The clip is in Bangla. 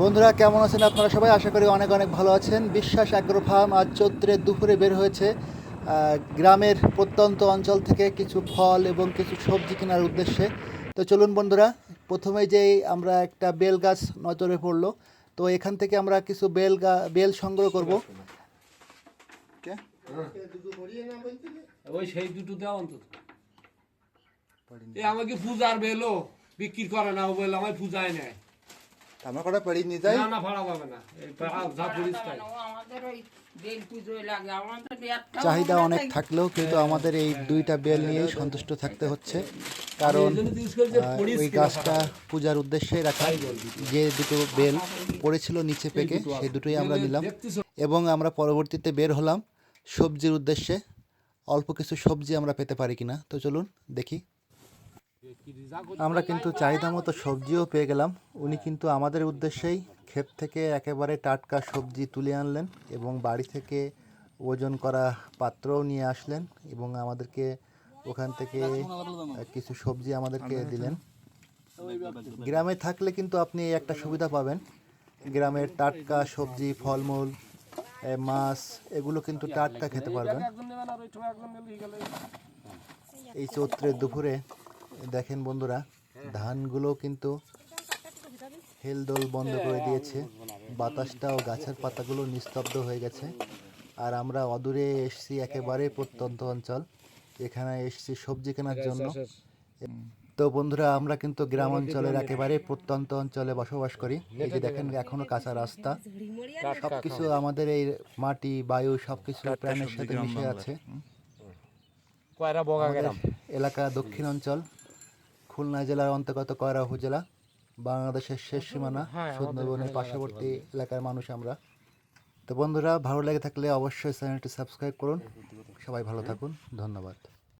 বন্ধুরা কেমন আছেন আপনারা সবাই? আশা করি অনেক অনেক ভালো আছেন। বিশ্বাস অ্যাগ্রো ফার্ম আজ চৈত্রের দুপুরে বের হয়েছে। গ্রামের প্রত্যন্ত অঞ্চল থেকে কিছু ফল এবং কিছু সবজি কেনার উদ্দেশ্যে। তো চলুন বন্ধুরা প্রথমে যেই আমরা একটা বেল গাছ নজরে পড়ল তো এখান থেকে আমরা কিছু বেল গা বেল সংগ্রহ করব। ওই সেই দুটো দাও অন্তত এ আমাকে পূজার বেলো বিক্রি করে না বলে আমায় পূজায় নেয়। আমার কটা পেড়ি নিয়ে যাই? না না ভাড়া পাবে না। এই পাড়া যা পুলিশ তাই আমাদের ওই বেল পুজোয় লাগে আমাদের চাহিদা অনেক থাকলেও কিন্তু আমাদের এই দুইটা বেল নিয়েই সন্তুষ্ট থাকতে হচ্ছে। কারণ ওই গাছটা পূজার উদ্দেশ্যে রাখা। যে দুটো বেল পড়েছিল নিচে পেকে সেই দুটোই আমরা নিলাম। এবং আমরা পরবর্তীতে বের হলাম সবজির উদ্দেশ্যে। অল্প কিছু সবজি আমরা পেতে পারি কিনা। তো চলুন দেখি। আমরা কিন্তু চাহিদা মতো সবজিও পেয়ে গেলাম। উনি কিন্তু আমাদের উদ্দেশ্যেই ক্ষেত থেকে একেবারে টাটকা সবজি তুলে আনলেন এবং বাড়ি থেকে ওজন করা পাত্রও নিয়ে আসলেন এবং আমাদেরকে ওখান থেকে কিছু সবজি আমাদেরকে দিলেন। গ্রামে থাকলে কিন্তু আপনি একটা সুবিধা পাবেন। গ্রামের টাটকা সবজি, ফলমূল মাছ, এগুলো কিন্তু টাটকা খেতে পারবেন। এই চৈত্রের দুপুরে দেখেন বন্ধুরা ধানগুলো কিন্তু হেলদোল বন্ধ করে দিয়েছে। বাতাসটা ও গাছের পাতাগুলো নিস্তব্ধ হয়ে গেছে। আর আমরা অদূরে এসছি একেবারে প্রত্যন্ত অঞ্চল। এখানে এসছি সবজি কেনার জন্য। তো বন্ধুরা আমরা কিন্তু গ্রাম অঞ্চলের একেবারে প্রত্যন্ত অঞ্চলে বসবাস করি। এই যে দেখেন এখনও কাঁচা রাস্তা। সবকিছু আমাদের এই মাটি বায়ু সবকিছু প্রাণের সাথে মিশে আছে। এলাকা দক্ষিণ অঞ্চল। খুলনা জেলার অন্তর্গত কয়রা উপজেলা বাংলাদেশের শেষ সীমানা সুন্দরবনের পার্শ্ববর্তী এলাকার মানুষ আমরা। তো বন্ধুরা ভালো লেগে থাকলে অবশ্যই চ্যানেলটি সাবস্ক্রাইব করুন। সবাই ভালো থাকুন। ধন্যবাদ।